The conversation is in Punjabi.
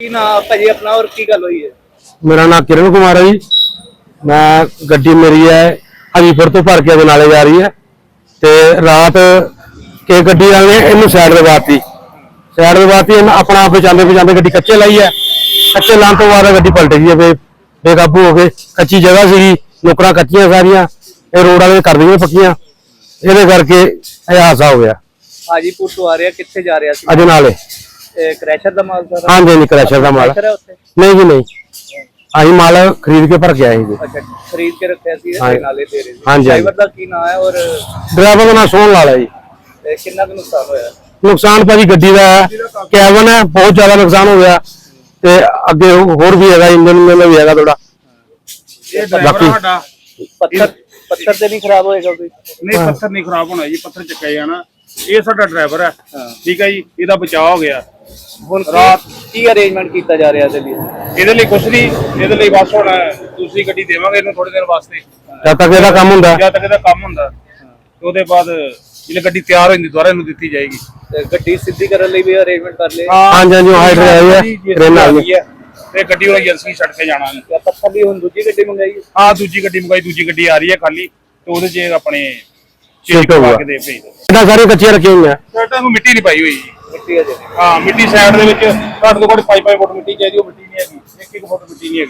ਕੀ ਨਾ ਭਾਜੀ ਆਪਣਾ ਔਰ ਕੀ ਗੱਲ ਹੋਈ ਹੈ? ਮੇਰਾ ਨਾਮ ਕਿਰਨ ਕੁਮਾਰ ਹੈ ਜੀ। ਮੈਂ ਗੱਡੀ ਮੇਰੀ ਹੈ ਹਰੀਪੁਰ ਤੋਂ ਭਰ ਕੇ ਅਜਨਾਲੇ ਜਾ ਰਹੀ ਹੈ। ਤੇ ਰਾਤ ਕੇ ਗੱਡੀ ਵਾਲੇ ਨੇ ਇਹਨੂੰ ਸਾਈਡ ਲਗਾਤੀ ਸਾਈਡ ਲਗਾਤੀ ਇਹਨੇ ਆਪਣਾ ਆਪ ਬਚਾਉਂਦੇ ਬਚਾਉਂਦੇ ਗੱਡੀ ਕੱਚੇ ਲਾਈ ਹੈ। ਕੱਚੇ ਲਾਉਣ ਤੋਂ ਬਾਅਦ ਗੱਡੀ ਪਲਟ ਗਈ ਹੈ ਬੇ ਬੇਕਾਬੂ ਹੋ ਕੇ। ਕੱਚੀ ਜਗ੍ਹਾ ਸੀਗੀ ਨੁਕਰਾਂ ਕੱਚੀਆਂ ਸਾਰੀਆਂ। ਇਹ ਰੋਡ ਵਾਲੇ ਕਰ ਦਈਆਂ ਪੱਕੀਆਂ। ਇਹਦੇ ਕਰਕੇ ਇਹ ਹਾਦਸਾ ਹੋ ਗਿਆ। ਹਾਜੀਪੁਰ ਤੋਂ ਆ ਰਿਹਾ ਕਿੱਥੇ ਜਾ ਰਿਹਾ ਸੀ? ਅਜਨਾਲੇ। ਕ੍ਰੈਸ਼ਰ ਦਾ ਮਾਲ ਸਾਰਾ? ਹਾਂਜੀ ਹਾਂਜੀ ਕ੍ਰੈਸ਼ਰ ਦਾ ਮਾਲ। ਕ੍ਰੈਸ਼ਰ ਹੈ ਉੱਥੇ? ਨਹੀਂ ਜੀ ਨਹੀਂ। ਅਸੀਂ ਮਾਲ ਖਰੀਦ ਕੇ ਭਰ ਕੇ ਆਏ ਜੀ। ਅੱਛਾ ਖਰੀਦ ਕੇ ਰੱਖਿਆ ਸੀ। ਇਹ ਨਾਲੇ ਦੇ ਰਹੇ ਸੀ। ਹਾਂਜੀ, ਹਾਂਜੀ। ਡਰਾਈਵਰ ਦਾ ਕੀ ਨਾਮ ਹੈ ਔਰ ਡਰਾਈਵਰ ਦਾ ਨਾਮ ਸੋਹਣ ਲਾਲ ਹੈ ਜੀ। ਇਹ ਕਿੰਨਾ ਕੁ ਨੁਕਸਾਨ ਹੋਇਆ? ਨੁਕਸਾਨ ਭਾਜੀ ਗੱਡੀ ਦਾ ਹੈ ਕੈਬਨ ਹੈ ਬਹੁਤ ਜ਼ਿਆਦਾ ਨੁਕਸਾਨ ਹੋ ਗਿਆ। ਤੇ ਅੱਗੇ ਹੋਰ ਵੀ ਹੈਗਾ ਇੰਜਨ ਮੇਲਾ ਵੀ ਹੈਗਾ ਥੋੜਾ ਇਹ ਡਰਾਈਵਰ ਬਾਕੀ- ਸਾਡਾ। ਪੱਥਰ ਪੱਥਰ ਤੇ ਨਹੀਂ ਖਰਾਬ ਹੋਏਗਾ ਕੋਈ? ਨਹੀਂ ਪੱਥਰ ਨਹੀਂ ਖਰਾਬ ਹੋਣਾ ਜੀ ਪੱਥਰ ਚੱਕਿਆ ਜਾਣਾ। ਇਹ ਸਾਡਾ ਡਰਾਈਵਰ ਹੈ। ਠੀਕ ਹੈ ਜੀ ਇਹਦਾ ਬਚਾਅ ਹੋ ਗਿਆ। ਹੁਣ ਰਾਤ- ਕੀ ਅਰੇਂਜਮੈਂਟ ਕੀਤਾ ਜਾ ਰਿਹਾ ਇਹਦੇ ਲਈ? ਇਹਦੇ ਲਈ ਕੁਛ ਨਹੀਂ ਇਹਦੇ ਲਈ ਬਸ ਹੁਣ ਦੂਸਰੀ ਗੱਡੀ ਦੇਵਾਂਗੇ ਇਹਨੂੰ ਥੋੜੇ ਦਿਨ ਵਾਸਤੇ। ਜਦ ਤੱਕ ਇਹਦਾ ਕੰਮ ਹੁੰਦਾ। ਜਦ ਤੱਕ ਇਹਦਾ ਕੰਮ ਹੁੰਦਾ। ਉਹਦੇ ਬਾਅਦ ਜਿਹੜੀ ਗੱਡੀ ਤਿਆਰ ਹੋ ਜਾਂਦੀ ਦੁਬਾਰਾ ਇਹਨੂੰ ਦਿੱਤੀ ਜਾਏਗੀ। ਤੇ ਗੱਡੀ ਸਿੱਧੀ ਕਰਨ ਲਈ ਵੀ ਅਰੇਂਜਮੈਂਟ ਕਰ ਲਏ? ਹਾਂਜੀ, ਹਾਂਜੀ, ਉਹ ਹਾਈਡਰ ਆਈ ਹੈ, ਟ੍ਰੇਨ ਆ ਗਈ ਹੈ। ਤੇ ਗੱਡੀ ਉਹ ਏਜੰਸੀ ਛੱਡ ਕੇ ਜਾਣਾ। ਜਾਂ। ਪੱਥਰ ਦੀ ਹੁਣ ਦੂਜੀ ਗੱਡੀ ਮੰਗਾਈ? ਹੈ? ਹਾਂ ਦੂਜੀ ਗੱਡੀ ਮੰਗਾਈ ਦੂਜੀ ਗੱਡੀ ਆ ਰਹੀ ਹੈ ਖਾਲੀ। ਤੇ ਉਹਦੇ 'ਚ ਆਪਣੇ ਪਾ ਹੋਊਗਾ। ਕੇ ਦੇ ਭੇਜ ਦੋ ਇਹਦਾ ਸਾਰੇ ਕੱਚੀਆਂ ਰੱਖੀਆਂ ਹੋਈਆਂ? ਸਾਡਾ ਨੂੰ ਮਿੱਟੀ ਨਹੀਂ ਪਾਈ ਹੋਈ ਜੀ। ਮਿੱਟੀ ਅਜੇ ਨਹੀਂ। ਹਾਂ ਮਿੱਟੀ ਸਾਈਡ ਦੇ ਵਿੱਚ ਘੱਟ ਤੋਂ ਘੱਟ 5-5 ਫੁੱਟ ਮਿੱਟੀ ਚਾਹੀਦੀ ਉਹ ਮਿੱਟੀ ਨਹੀਂ ਹੈਗੀ। 1-1 ਫੁੱਟ ਮਿੱਟੀ ਨਹੀਂ ਹੈਗੀ।